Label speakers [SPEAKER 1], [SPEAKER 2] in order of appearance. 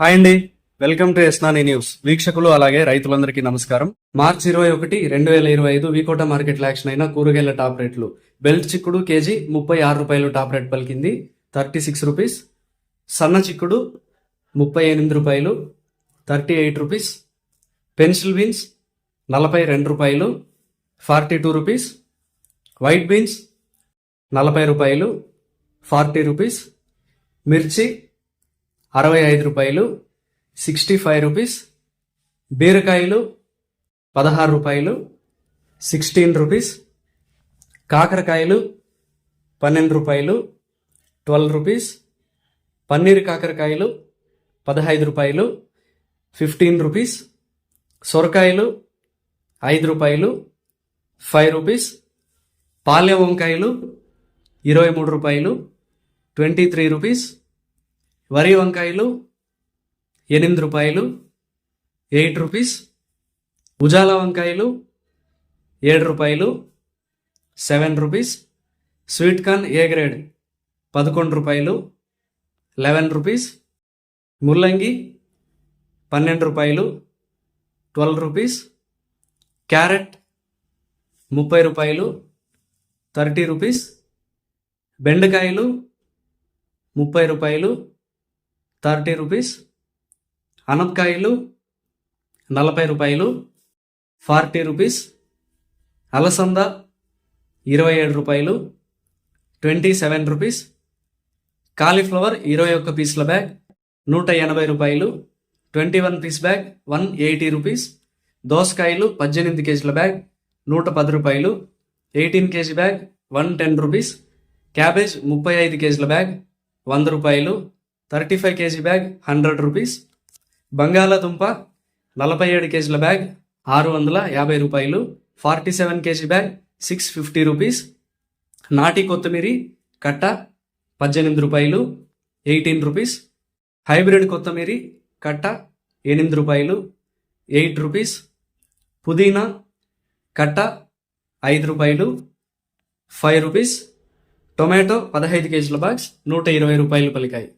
[SPEAKER 1] Hi అండి. Welcome to ఎస్నాని news. వీక్షకులు అలాగే రైతులందరికీ నమస్కారం. మార్చి ఇరవై ఒకటి రెండు వేల ఇరవై ఐదు వీకోట మార్కెట్ యాక్షన్ అయిన కూరగాయల టాప్ రేట్లు. బెల్ట్ చిక్కుడు కేజీ ముప్పై ఆరు రూపాయలు టాప్ రేట్ పలికింది. Thirty six rupees. సన్న చిక్కుడు ముప్పై ఎనిమిది రూపాయలు. Thirty eight rupees. Pencil beans నలభై రెండు రూపాయలు. Forty two rupees. White beans నలభై రూపాయలు. Forty rupees. మిర్చి అరవై ఐదు రూపాయలు సిక్స్టీ ఫైవ్ రూపీస్ బీరకాయలు పదహారు రూపాయలు సిక్స్టీన్ రూపీస్ కాకరకాయలు పన్నెండు రూపాయలు ట్వెల్వ్ రూపీస్ పన్నీర్ కాకరకాయలు పదహైదు రూపాయలు ఫిఫ్టీన్ రూపీస్ సొరకాయలు ఐదు రూపాయలు ఫైవ్ రూపీస్ పాల్య వంకాయలు ఇరవై మూడు రూపాయలు ట్వంటీ త్రీ రూపీస్ వరి వంకాయలు ఎనిమిది రూపాయలు ఎయిట్ రూపీస్. ఉజాల వంకాయలు ఏడు రూపాయలు seven rupees. Sweet corn A grade? పదకొండు రూపాయలు లెవెన్ రూపీస్. ముల్లంగి పన్నెండు రూపాయలు ట్వెల్వ్ రూపీస్. క్యారెట్ ముప్పై రూపాయలు థర్టీ రూపీస్. బెండకాయలు ముప్పై రూపాయలు థర్టీ రూపీస్. అనపకాయలు నలభై రూపాయలు. Forty rupees. అలసంద ఇరవై ఏడు రూపాయలు. Twenty seven rupees. కాలీఫ్లవర్ ఇరవై ఒక్క పీస్ల బ్యాగ్ నూట ఎనభై రూపాయలు. Twenty one piece bag one eighty rupees. దోసకాయలు పద్దెనిమిది కేజీల బ్యాగ్ నూట పది రూపాయలు. Eighteen KG bag one ten rupees. Cabbage ముప్పై ఐదు కేజీల బ్యాగ్ వంద రూపాయలు. Thirty five KG bag hundred rupees. బంగాళాదుంప నలభై ఏడు కేజీల బ్యాగ్ ఆరు వందల యాభై రూపాయలు. Forty seven KG bag six fifty rupees. నాటి కొత్తిమీరి కట్ట పద్దెనిమిది రూపాయలు ఎయిటీన్ రూపీస్. హైబ్రిడ్ కొత్తిమీరి కట్ట ఎనిమిది రూపాయలు ఎయిట్ రూపీస్. పుదీనా కట్ట ఐదు రూపాయలు ఫైవ్ రూపీస్. టొమాటో పదహైదు కేజీల బాక్స్ నూట ఇరవై రూపాయలు పలికాయి.